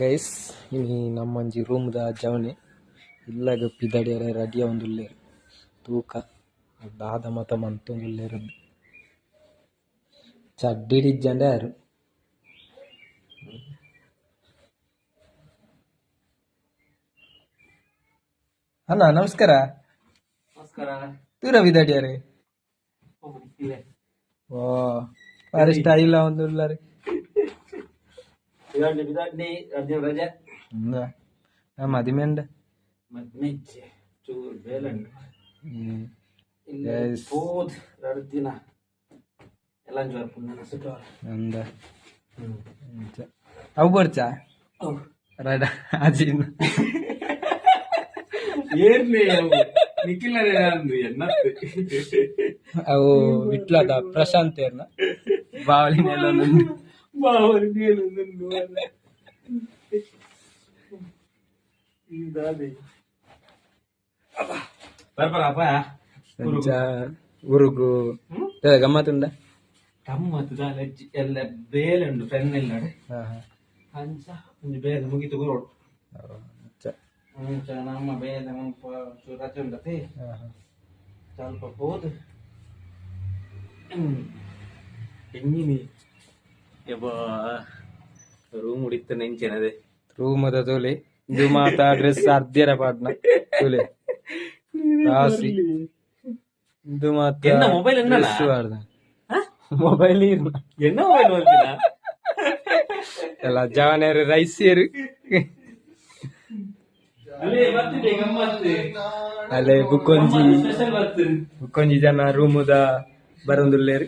Guys ಇಲ್ಲಿ ನಮ್ಮಂಜಿ ರೂಮ್ದ ಇಲ್ಲ ಇಲ್ಲಾಗ ಪಿದಡಿಯರ ರಡಿಯ ಒಂದುಲ್ಲೇರು ತೂಕ ದಾದ ಮತ ಮಂತೊಂದುಲ್ಲೇರು ಚಡ್ಡಿಡಿಜ್ಜಂಡೆ ಯಾರು? ಅಣ್ಣ ನಮಸ್ಕಾರ. ನಮಸ್ಕಾರ. ದೂರ ಬಿದಡಿಯರೇ ಓ ಬಾರಿ ಸ್ಟೈಲ ಒಂದು ಬಿದಾಡ್ಲಿ ಬಿದಾಡ್ಲಿ ಅರ್ಜುನ ರಜೆ Yes. ಎಲ್ಲ ಜೋರ್ ಪುಣ್ಯನ ಸುಟ್ಟವ್ರ ಅಂದ ಅವು ಬರ್ಚಾ ರಡ ಅಜಿನ ಏನ್ಲಿ ನಿಖಿಲ್ ಅಂದು ಎನ್ನತ್ತೆ ಅವು ವಿಟ್ಲದ ಪ್ರಶಾಂತ್ ಏರ್ನ ಬಾವಲಿ ಉರುಗು ಗಮ್ಮತ್ತುಂಡ ಗಮ್ಮತ್ತು ದಾಲೆಜ್ಜಿ ಎಲ್ಲ ಬೇಲುಂಡು ಫ್ರೆಂಡ್ ಇಲ್ಲ ಹಾ ಹಾ. ಅಂಚ ಒಂದು ಬೇಲೆ ಮುಗಿತು ಅಂಚ. ಅಂಚ ನಮ್ಮ ಬೇಲೆ ಮಂಪ ಚೂರು ರಜೆ ಉಂಡತೆ. ಸ್ವಲ್ಪ ಹೋದ. ಹೆಂಗಿನಿ ರೂಮ್ ಉಡಿತಾನೆ ಇಂಚೆನದೆ ರೂಮ್ ಅದ ತೋಲೆ. ಇದು ಮಾತ ಡ್ರೆಸ್ ಅರ್ಧ್ಯರ ಪಾಡ್ನ ತೋಲೆ. ರಾಸಿ ಇದು ಮಾತ ಎನ್ನ ಮೊಬೈಲ್ ಎನ್ನಲ್ಲ? ಮೊಬೈಲ್ ಇರ್ನ ಎನ್ನ ಮೊಬೈಲ್ ಬಂದಿಲ್ಲ ಎಲ್ಲ ಜವಾನೇರು ರೈಸ್ ಸೇರು ಅಲ್ಲೇ ಬುಕ್ಕೊಂಜಿ. ಬುಕ್ಕೊಂಜಿ ಜನ ರೂಮದ ಬರೊಂದುಲ್ಲೇರು.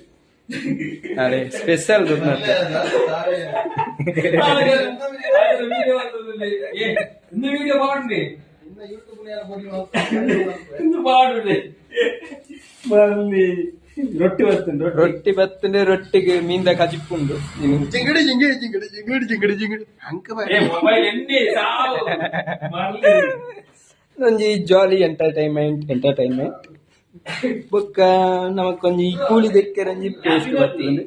అరే స్పెషల్ బాగుంది మళ్ళీ ರೊಟ್ಟಿ ಬರ್ತೀನಿ ರೊಟ್ಟಿ ಬರ್ತಂದ್ರೆ ರೊಟ್ಟಿಗೆ ಮೀಂದ ಕಜಿಪ್ಪುಂಡು ಜಿಂಗಡಿ ಜಿಂಗಡಿ ಜಿಂಗಡಿ ಜಿಂಗಡಿ ಜಿಂಗಡಿ ಜಿಂಗಡಿ ಅಂಕ ಒಂಜಿ ಜಾಲಿ ಎಂಟರ್ಟೈನ್ಮೆಂಟ್ ಎಂಟರ್ಟೈನ್ಮೆಂಟ್ ಬೊಕ್ಕ ನಮಕೊಂಜಿ ಕೂಲಿ ದೆಕ್ಕರಂಜಿ ಪೇಸ್ಟ್ ಬರ್ತದೆ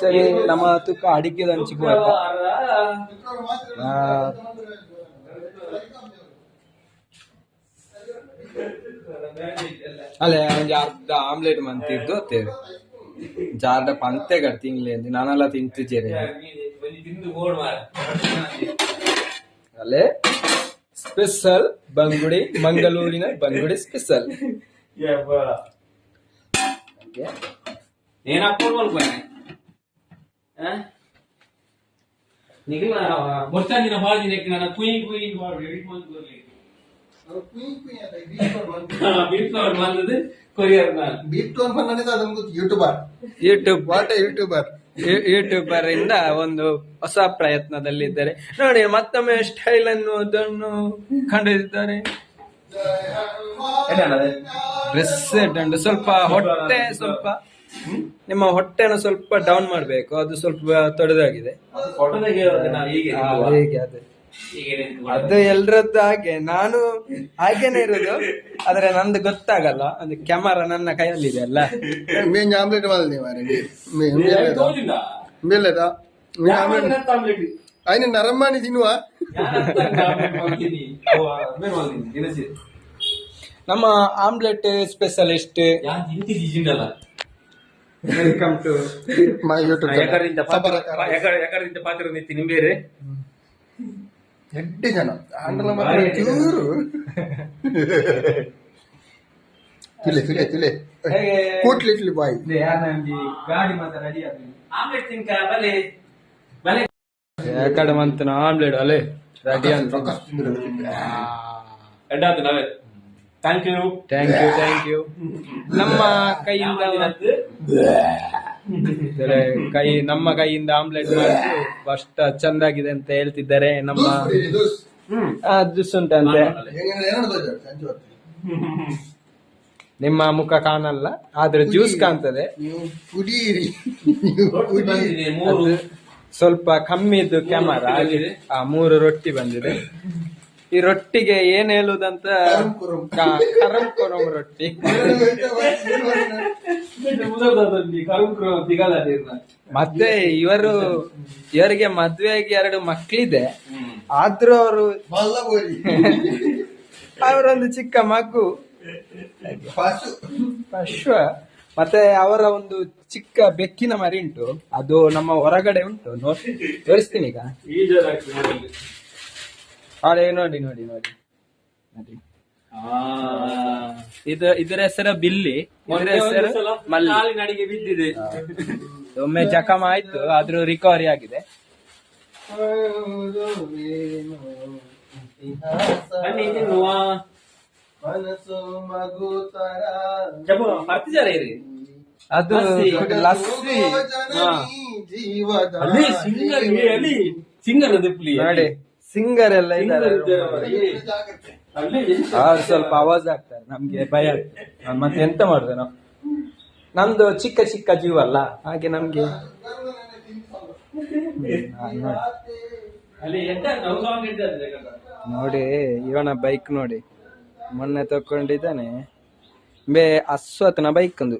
ಸರಿ ನಮ ತುಕ್ಕ ಅಡಿಕೆ ಹಂಚಿ ಅಲ್ಲ ಒಂಜಿ ಅರ್ಧ ಆಮ್ಲೆಟ್ ಮಂತಿದ್ದು ತೇರು. ಜಾರ್ದ ಪಂತೆ ಕಟ್ ನಾನಲ್ಲ ಅಂದ್. ನಾನೆಲ್ಲ ತಿಂತಿದ್ದೇನೆ ಅಲ್ಲೇ ಸ್ಪೆಷಲ್ ಬಂಗುಡಿ, ಮಂಗಳೂರಿನ ಬಂಗುಡಿ special నేను అప్పుడు అనుకోని నీకు మొత్తాన్ని నా బాగా తినే నా కుయి కుయి వాడు ఎడిట్ మంది బీట్ఫ్లవర్ ಬಂದದ್ದು ಕೊರಿಯರ್ ನಾನು ಬೀಟ್ ಟೋನ್ ಬಂದ ನಮ್ಗೆ YouTuber YouTube what YouTuber YouTuber ಇಂದ ಒಂದು ಹೊಸ ಪ್ರಯತ್ನದಲ್ಲಿದ್ದಾರೆ ನೋಡಿ ಮತ್ತೊಮ್ಮೆ ಸ್ಟೈಲ್ ಅನ್ನು ಅದನ್ನು ಕಂಡಿದ್ದಾರೆ ಡ್ರೆಸ್ ಸ್ವಲ್ಪ ಹೊಟ್ಟೆ ಸ್ವಲ್ಪ ನಿಮ್ಮ ಹೊಟ್ಟೆನ ಸ್ವಲ್ಪ ಡೌನ್ ಮಾಡಬೇಕು. ಅದು ಸ್ವಲ್ಪ ತೊಡೆದಾಗಿದೆ. ಅದು ಎಲ್ರದ್ದು ಹಾಗೆ. ನಾನು ಹಾಗೇನೆ ಇರೋದು. ಆದ್ರೆ ನಂದು ಗೊತ್ತಾಗಲ್ಲ. ಅದು ಕ್ಯಾಮರಾ ನನ್ನ ಕೈಯಲ್ಲಿದೆ ಅಲ್ಲ. ಮೇನ್ ಆಮ್ಲೆಟ್ ಮಾಲ್ನಿ ಮೇಲೆ ಆಮ್ಲೆಟ್ ಅಯ್ಯ ನರಮ್ಮಾಣಿ ತಿನ್ನುವ. ನಮ್ಮ omelette specialist? Welcome to my YouTube ಎಕರಿಂದ ಪಾತ್ರ ಎಕರಿಂದ ಪಾತ್ರ ನಿಂತಿ ನಿಂಬೇರೆ ಎಂಟು ಜನ. ಆಂಡ್ರಲ ಮಾತ್ರ ಚೂರು ತಿಲೆ ತಿಲೆ ತಿಲೆ ಕೂಟ್ಲಿ ಇಟ್ಲಿ ಬಾಯಿ ಗಾಡಿ ಮಾತ್ರ ರೆಡಿ ಆಮ್ಲೆಟ್ ತಿನ್ಕ ಬಲೆ ಬಲೆ ಯಾಕಡೆ ಮಂತನ ಆಮ್ಲೆಟ್ ಅಲೆ. ಅಂತ ಎಡ್ಡಾತು ನಾವೇ thank you thank you thank you ನಮ್ಮ ಕೈಯಿಂದ ಕೈ ನಮ್ಮ ಕೈಯಿಂದ ಆಮ್ಲೆಟ್ ಮಾಡಿ ಫಸ್ಟ್ ಚಂದಾಗಿದೆ ಅಂತ ಹೇಳ್ತಿದ್ದಾರೆ. ನಮ್ಮ ಜ್ಯೂಸ್ ಉಂಟಂತೆ. ನಿಮ್ಮ ಮುಖ ಕಾಣಲ್ಲ ಆದ್ರೆ ಜ್ಯೂಸ್ ಕಾಣ್ತದೆ. ನೀವು ಸ್ವಲ್ಪ ಕಮ್ಮಿ ಇದ್ದು ಕ್ಯಾಮರಾ ಆ ಮೂರು ರೊಟ್ಟಿ ಬಂದಿದೆ. ಈ ರೊಟ್ಟಿಗೆ ಏನ್ ಹೇಳುದಂತ? ಕರಂ ಕುರಂ. ಕ- ಕರಂ ಕೊರಂ ರೊಟ್ಟಿ. ಮತ್ತೆ ಇವರು ಇವರಿಗೆ ಮದ್ವೆಗೆ ಎರಡು ಮಕ್ಕಳಿದೆ ಆದ್ರೂ ಅವರು ಅವರೊಂದು ಚಿಕ್ಕ ಮಗು. ಪಶು. ಮತ್ತೆ ಅವರ ಒಂದು ಚಿಕ್ಕ ಬೆಕ್ಕಿನ ಮರಿ ಉಂಟು. ಅದು ನಮ್ಮ ಹೊರಗಡೆ ಉಂಟು. ತೋರಿಸ್ತೀನಿ ಈಗ. ಅದೇ ನೋಡಿ ನೋಡಿ ನೋಡಿ. ನೋಡಿ. ಇದು ಇದರ ಹೆಸರು ಬಿಲ್ಲಿ. ಇದರ ಹೆಸರು ಮಲ್ಲಿ. ನಡಿಗೆ ಬಿದ್ದಿದೆ. ಒಮ್ಮೆ ಜಖಮ ಆಯ್ತು ಆದ್ರೂ ರಿಕವರಿ ಆಗಿದೆ. ಬನ್ನಿ ಮನಸ್ಸು ಮಗು ತರ ಜಪ ಬರ್ತಿದ್ದಾರೆ ಇರಿ. ಅದು ಲಸ್ಸಿ. ಜೀವದ ಅಲ್ಲಿ ಸಿಂಗರ್ ಅಲ್ಲಿ ಸಿಂಗರ್ ದಿಪ್ಲಿ ನೋಡಿ ಸಿಂಗರ್ ಎಲ್ಲ ಇದ್ದಾರೆ ಅಲ್ಲಿ ಅವ್ರು ಸ್ವಲ್ಪ ಆವಾಜ್ ಆಗ್ತಾರೆ ನಮ್ಗೆ ಭಯ ಆಗ್ತದೆ. ಮತ್ತೆ ಎಂತ ಮಾಡುದು ನಾವು? ನಮ್ದು ಚಿಕ್ಕ ಚಿಕ್ಕ ಜೀವ ಅಲ್ಲ ಹಾಗೆ ನಮ್ಗೆ. ನೋಡಿ ಇವನ ಬೈಕ್ ನೋಡಿ. ಮೊನ್ನೆ ತಕೊಂಡಿದ್ದಾನೆ ಬೇ ನ ಬೈಕ್ ಒಂದು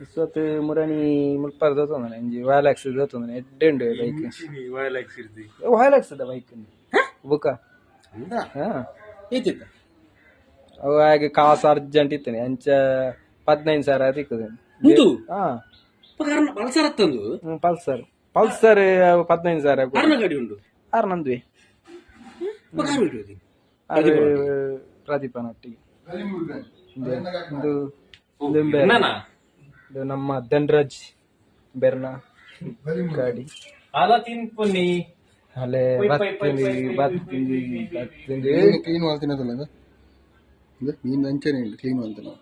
ಅಸ್ವತ್ ಮುರಣಿ ಮುಲ್ಪರ್ ದೋತಂದಾನೆ ಇಂಜಿ ವಾಯ್ಲಾಕ್ಸ್ ದೋತಂದಾನೆ ಎಡ್ಡೆಂಡು ಬೈಕ್. ವಾಯ್ಲಾಕ್ಸ್ ಅದ ಬೈಕ್ ಬುಕ್ಕ ಹಾ? ಈತಿತ್ತ ಅವು ಹಾಗೆ ಕಾಸು ಅರ್ಜೆಂಟ್ ಇತ್ತೇನೆ ಅಂಚ ಹದಿನೈದು ಸಾವಿರ ಅದಿಕ್ಕದ ಪಲ್ಸರ್ ಹತ್ತಂದು ಪಲ್ಸರ್. ಪಲ್ಸರ್ ಹದಿನೈದು ಸಾವಿರ ಕಾರಣ ಗಾಡಿ ಉಂಟು ಆರು ನಂದ್ವಿ ಪ್ರದೀಪನೊಟ್ಟಿಗೆ ಇದು ನಮ್ಮ ಧನ್ರಾಜ್ ಬೆರ್ನ ಗಾಡಿ. ಅಲ್ಲೇ ಕ್ಲೀನ್ ಅದು ಮೀನು ಅಂಚನೆ ಕ್ಲೀನ್ ಮಾಡ್ತೀನಿ.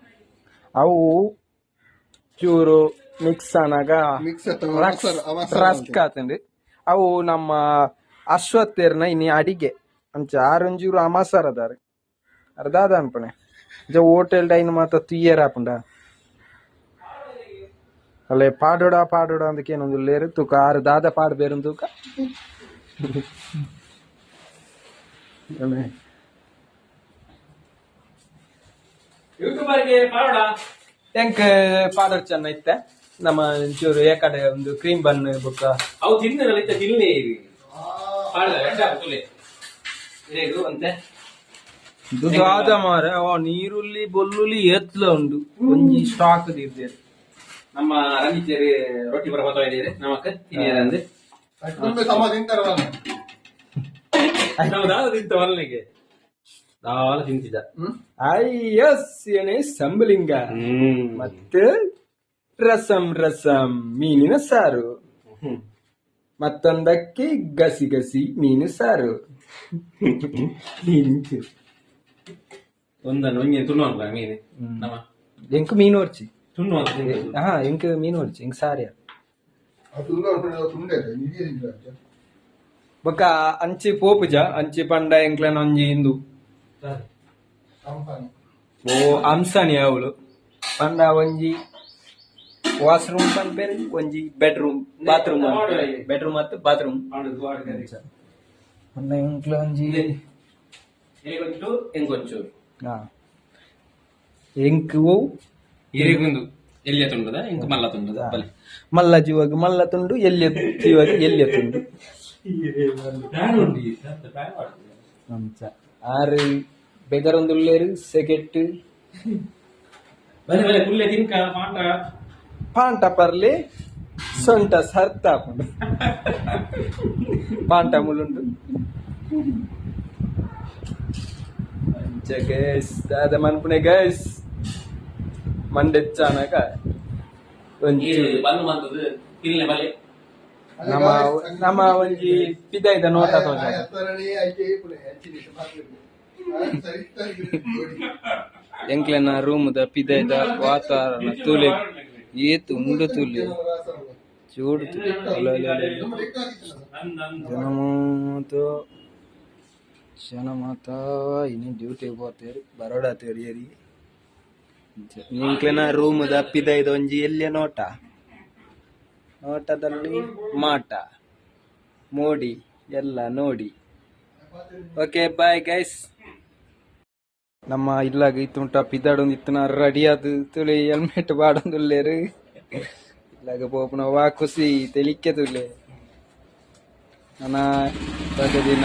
ಅವು ಚೂರು ಮಿಕ್ಸ್ ಆನಾಗ ಮಿಕ್ಸ್ ರಸ್ಕ್ ಅವು ನಮ್ಮ ಅಶ್ವತ್ಥರ್ನ ಇನಿ ಅಡಿಗೆ. ಅಂಚ ಆರಂಜೂರು ಅಮಾಸಾರ ಅದಾರೆ ಅರ್ಧಾದ ಅನ್ಪಣೆ ಜ ಹೋಟೆಲ್ ಡೈನ್ ಮಾತ ತುಯ್ಯರ ಆಪುಂಡ ಅಲ್ಲೇ ಪಾಡೋಡ ಪಾಡೋಡ ಅಂದಕ್ಕೆ ಏನೊಂದು ಲೇರು ತೂಕ ಆರು ದಾದ ಪಾಡ್ ಬೇರು ತೂಕ ಅಲ್ಲೇ ಯೂಟ್ಯೂಬರ್ಗೆ ಮಾಡೋಣ ಹೆಂಗ್ ಪಾಡೋಡ್ ಚೆನ್ನ ಇತ್ತೆ ನಮ್ಮ ಒಂಚೂರು ಏ ಕಡೆ ಒಂದು ಕ್ರೀಮ್ ಬನ್ ಬುಕ್ಕ ಅವು ತಿಂದಿರಲ್ಲ ಇತ್ತ ತಿನ್ನಿ ಪಾಡ ಎಡ್ಡ ತುಲೆ ಹೇಗೂ ಅಂತೆ ದುದಾದ ಮಾರ ನೀರುಳ್ಳಿ ಬೊಲ್ಲುಳ್ಳಿ ಎತ್ಲ ಉಂಡು ಒಂಜಿ ಸ್ಟಾಕ್ ದಿರ್ದೆ ನಮ್ಮ ರಂಜಿತೇರಿ ರೊಟ್ಟಿ ಬರ ಹೋಗ್ತಾ ಇದ್ದೀರಿ ನಮಕ್ ತಿನ್ನಿರಂದ್ರೆ ಸಮ ತಿಂತಾರಲ್ಲ ನಾವು ದಾದ ತಿಂತ ಒಲ್ಲಿಗೆ ದಾಲ ತಿಂತಿದ್ದ. ಅಯ್ಯಸ್ ಏನೇ ಸಂಬಲಿಂಗ. ಮತ್ತೆ ರಸಂ ರಸಂ ಮೀನಿನ ಸಾರು. ಮತ್ತೊಂದಕ್ಕೆ ಗಸಿ ಗಸಿ ಮೀನು ಸಾರು. ನಮ್ಮ? ಎಂಕ್ ಮೀನು ಹೊರ್ಚಿ ತುಣ್ಣುವಂತ ತಿಂದಿದ್ದು. ಹಾ ಎಂಕ್ ಮೀನು ಹೊರ್ಚಿ ಎಂಕ್ ಸಾರಿಯ. ತುಂಡ ತುಂಡೆ ನಿಧಿಯ ಬೊಕ್ಕ ಅಂಚಿ ಪೋಪುಜ ಅಂಚಿ ಪಂಡ ಎಂಕ್ಲೆನ ಒಂಜಿ ಇಂದು. ಕಂಪನಿ ಓ ಅಂಸನಿ ಅವಳು. ಪಂಡ ಒಂಜಿ ವಾಶ್ರೂಮ್ ಪಂಪೇರಿ ಒಂಜಿ ಬೆಡ್ರೂಮ್ ಬಾತ್ರೂಮ್ ಬೆಡ್ರೂಮ್ ಮತ್ತು ಬಾತ್ರೂಮ್ ಮಾಡುದು ವಾಡ್ಕರಿ. ಪಂಡ ಎಂಕ್ಲ ಒಂಜಿ ಎಲಿಗೊಂಚು ಎಂಗೊಂಚೂರು ಹಾ ಎಂಕ್ ಓ ಇರಿಗುಂದು ಎಲ್ಲಿಯ ತುಂಡದ ಇಂಕ ಮಲ್ಲ ತುಂಡದ ಬಲಿ ಮಲ್ಲ ಜೀವಾಗ ಮಲ್ಲ ತುಂಡು ಎಲ್ಲಿ ಜೀವಾಗ ಎಲ್ಲಿ ತುಂಡು ಅಂಚ ಆರು ಬೆದರೊಂದುಳ್ಳೇರು ಸೆಕೆಟ್ ಬಲೆ ಬಲೆ ಪುಲ್ಲೆ ತಿನ್ಕ ಪಾಂಡ ಪಾಂಟ ಪರ್ಲಿ ಸೊಂಟ ಸರ್ತ ಪಾಂಟ ಮುಳುಂಡು ಅಂಚ ಗೈಸ್ ದಾದ ಮನ್ಪುಣೆ ಗೈಸ್ ಮಂಡೆಚ್ಚಾನಕ ಒಂಜಿ ನೀರು ಬಂದು ಬಂದದು ತಿನ್ಲೆ ಬಲೆ ನಮ್ಮ ನಮ್ಮ ಒಂಜಿ ಪಿದೈದ ನೋಟ ತೋಜ ಎತ್ತರನೇ ಐಕೆ ಪುಣೆ ಹೆಚ್ಚಿನ ಸರಿ ಎಂಕ್ಲೆನ ರೂಮ್ ದ ಪಿದೈದ ವಾತಾವರಣ ತೂಲೆ ಏತು ಉಂಡು ತೂಲೆ ಚೂಡು ತೂಲೆ ಅಲ್ಲ ಅಲ್ಲ ಅಲ್ಲ ಅಲ್ಲ. ಜನಮಾತ ಜನಮಾತ ಇನ್ನೇನು ಡ್ಯೂಟಿ ಹೋಗ್ತೇರಿ ಬರೋಡ ತೇರಿಯರಿ ನಿಂಕ್ಲೆನ ರೂಮ್ ದ ಪಿದೈದ ಒಂಜಿ ಎಲ್ಲಿಯ ನೋಟ? ನೋಟದಲ್ಲಿ ಮಾಟ ಮೋಡಿ ಎಲ್ಲ ನೋಡಿ. ಓಕೆ ಬಾಯ್ ಗೈಸ್ ನಮ್ಮ ಇಲ್ಲಾಗ ಇತ್ತುಂಟ ಪಿದಾಡೊಂದು ಇತ್ತನ ರೆಡಿ ಆದ್ ತುಳಿ ಹೆಲ್ಮೆಟ್ ಬಾಡೊಂದುಲ್ಲೇರು. ಇಲ್ಲಾಗ ಪೋಪುನ ವಾ ಖುಷಿ ತೆಲಿಕ್ಕೆ ತುಲೆ ನನ್ನ ದಿನ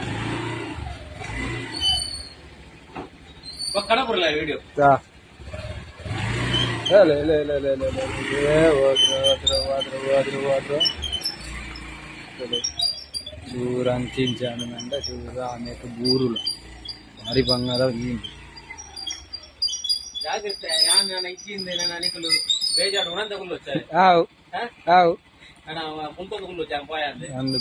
ಕೊರಲ್ಲ ವಿಡಿಯೋ ತಾ ಇಲ್ಲ ಇಲ್ಲ ಇಲ್ಲ ಇಲ್ಲ ಇಲ್ಲ ಇಲ್ಲ ಏ ಹೋದ್ರು ಹೋದ್ರು ಹೋದ್ರು ಹೋದ್ರು ಹೋದ್ರು ಚಲೋ ದೂರ ಅಂಚಿಂಚಾನು ಮಂಡ ದೂರ ಆಮೇಲೆ ಬೂರುಲ ಭಾರಿ ಬಂಗಾರ ನೀನು ಜಾಗ್ರತೆ ಯಾನ್ ನಾನು ಇಚ್ಚಿಂದ ನಾನು ಅನಿಕಲು ಬೇಜಾರು ಉಣಂತ ಕುಲ್ಲು వచ్చాయి ಆವು ಆವು ನಾನು ಮುಂತೊಂದು ಕುಲ್ಲು వచ్చాను పోయా ಅಂದೆ ಒಂದು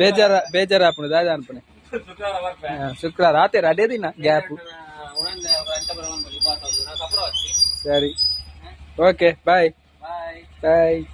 ಬೇಜಾರ ಬೇಜಾರ ಆಪಣ ದಾದ ಅನ್ಪಣೆ ಶುಕ್ರವಾರ ಬರ್ಪೆ ಶುಕ್ರವಾರ ಆತೇರ ಅದೇ ದಿನ ಗ್ಯಾಪ್ ಉಣಂದ ಎಂತ ಬರೋದು ಪಾಸ್ ಆಗುದು ನಾನು